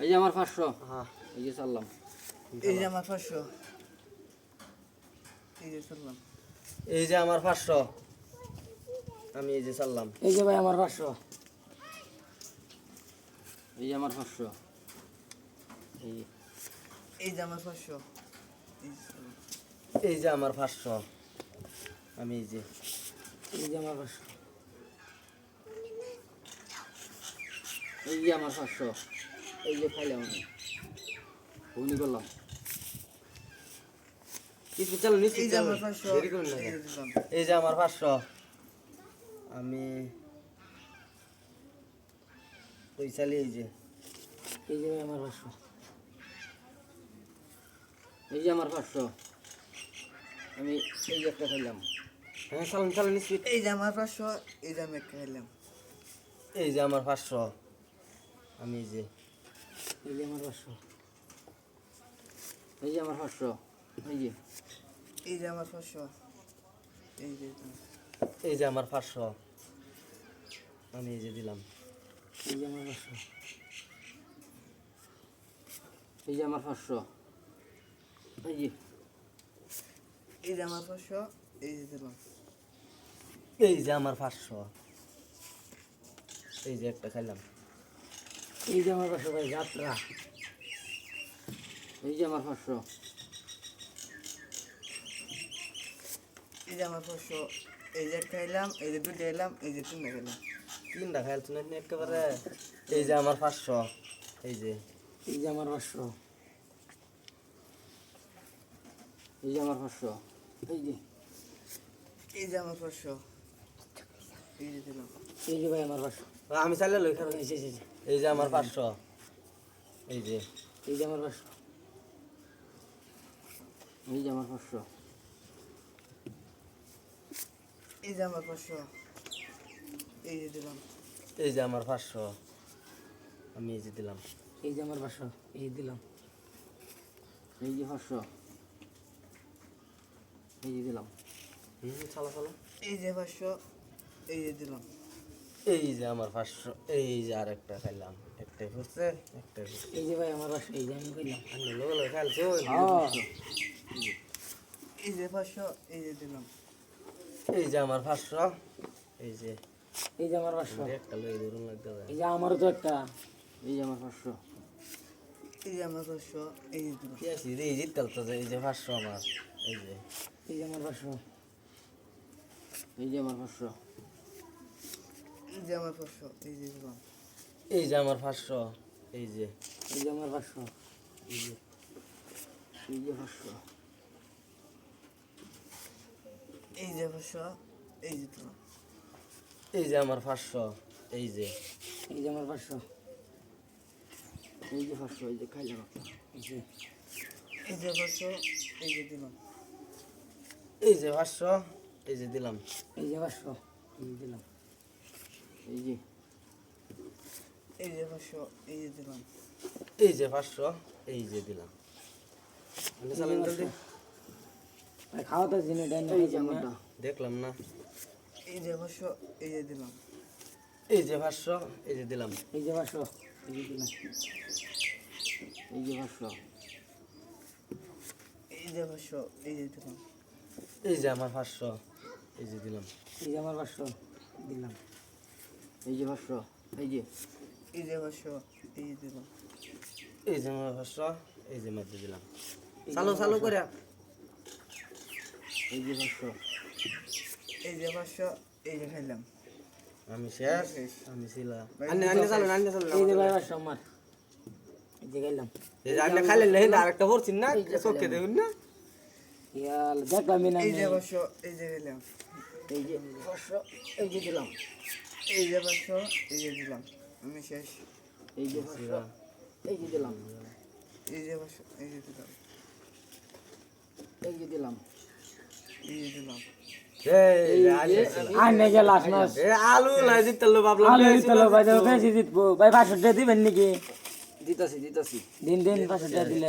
এই যে আমার পাঁচশো হ্যাঁ এই যে চাললাম এই যে আমার পাঁচশো এই যে চললাম এই যে আমার পাঁচশো আমি এই যে চাললাম এই যে ভাই আমার পাঁচশো এই যে আমার পাঁচশো এই যে এই যে আমার পাঁচশো এই যে চললাম। এই যে আমার পাঁচশো আমি এই যে এই যে আমার পাঁচশো এই যে আমার পাঁচশো এই যে খাইলাম উনি করলাম কিছু চালো নিশ্চিত এই যে আমার পাঁচশো আমি ওই চালি এই যে এই যে আমার পাঁচশো এই যে আমার পাঁচশো আমি এই যে একটা খাইলাম হ্যাঁ চালান চালান নিশ্চিত এই যে আমার পাঁচশো এই যে আমি একটা খাইলাম এই যে আমার পাঁচশো আমি এই যে এই যে আমার পাঁচশো এই যে আমার পাঁচশো এই যে এই যে আমার পাঁচশো এই যে এই যে আমার পাঁচশো আমি এই যে দিলাম এই যে আমার পাঁচশো এই যে আমার পাঁচশো এই যে এই যে আমার পাঁচশো এই যে দিলাম এই যে আমার পাঁচশো এই যে একটা খাইলাম এই যে আমার পাঁচশো ভাই যাত্রা এই যে আমার পাঁচশো এই যে আমার পাঁচশো এই যে একটা খাইলাম এই যে দুটো খাইলাম এই যে তিনটা খাইলাম তিনটা খাইল তো না একেবারে এই যে আমার পাঁচশো এই যে এই যে আমার পাঁচশো এই যে আমার পাঁচশো এই যে এই যে আমার পাঁচশো এই যে দিলাম এই যে ভাই আমার পাঁচশো আমি চাইলে লই খারাপ এই যে আমার পাঁচশো এই যে এই যে আমার পাঁচশো এই যে আমার পাঁচশো এই যে আমার পাঁচশো এই যে দিলাম এই যে আমার পাঁচশো আমি এই যে দিলাম এই যে আমার পাঁচশো এই দিলাম এই যে পাঁচশো এই যে দিলাম হুম চালো চালো এই যে পাঁচশো এই যে দিলাম এই যে আমার পাঁচশো এই যে আর একটা খাইলাম একটাই ফুটছে একটাই ফুটছে এই যে ভাই আমার পাঁচশো এই যে আমি আমি লোক খাইছো এই যে পাঁচশো এই যে দিলাম এই যে আমার পাঁচশো এই যে এই যে আমার পাঁচশো একটা লই ধরুন লাগতে হবে এই যে আমারও তো একটা এই যে আমার পাঁচশো এই যে আমার পাঁচশো এই যে কি আছি এই জিত তো এই যে পাঁচশো আমার এই যে এই যে আমার পাঁচশো এই যে আমার পাঁচশো এই যে আমার পাঁচশো এই যে দিলাম এই যে আমার পাঁচশো এই যে এই যে আমার পাঁচশো এই যে এই যে পাঁচশো এই যে পাঁচশো এই যে দিলাম এই যে আমার পাঁচশো এই যে এই যে আমার পাঁচশো এই যে পাঁচশো এই যে খাইলাম এই যে এই যে পাঁচশো এই যে দিলাম এই যে পাঁচশো এই যে দিলাম এই যে পাঁচশো এই যে দিলাম এই যে এই যে পাঁচশো এই যে দিলাম এই যে পাঁচশো এই যে দিলাম আমি চালান জলদি ভাই খাওয়া তো এই যে আমারটা দেখলাম না এই যে পাঁচশো এই যে দিলাম এই যে পাঁচশো এই যে দিলাম এই যে পাঁচশো এই যে দিলাম এই যে পাঁচশো এই যে পাঁচশো এই যে দিলাম এই যে আমার পাঁচশো এই যে দিলাম এই যে আমার পাঁচশো দিলাম এই যে পাঁচশো এই যে এই যে পাঁচশো এই যে দিলাম এই যে পাঁচশো এই যে মধ্যে দিলাম চালু চালু করে এই যে পাঁচশো এই যে পাঁচশো এই যে খাইলাম আমি শেষ আমি ছিলাম আন্নে আন্নে চালু আন্নে চালু এই যে ভাই পাঁচশো আমার এই যে গেলাম এই যে আন্নে খাইলেন না আরেকটা পড়ছেন না চোখে দেখুন না ইয়াল দেখলাম না এই যে পাঁচশো এই যে খাইলাম এই যে পাঁচশো এই যে দিলাম এই যে পাঁচশো এই যে দিলাম আমি শেষ এই যে পাঁচশো এই যে দিলাম এই যে পাঁচশো এই যে দিলাম এই যে দিলাম এই যে দিলাম এই যে আন্নে ছিলাম। আনে যে লাস্ট মাস এ আলু নাই জিতলো বাবলা আলু দিতলো ভাই বেশি জিতবো ভাই পাঁচশো টাকা দিবেন নাকি দিতাছি দিতাছি দিন দিন পাঁচশো দিলে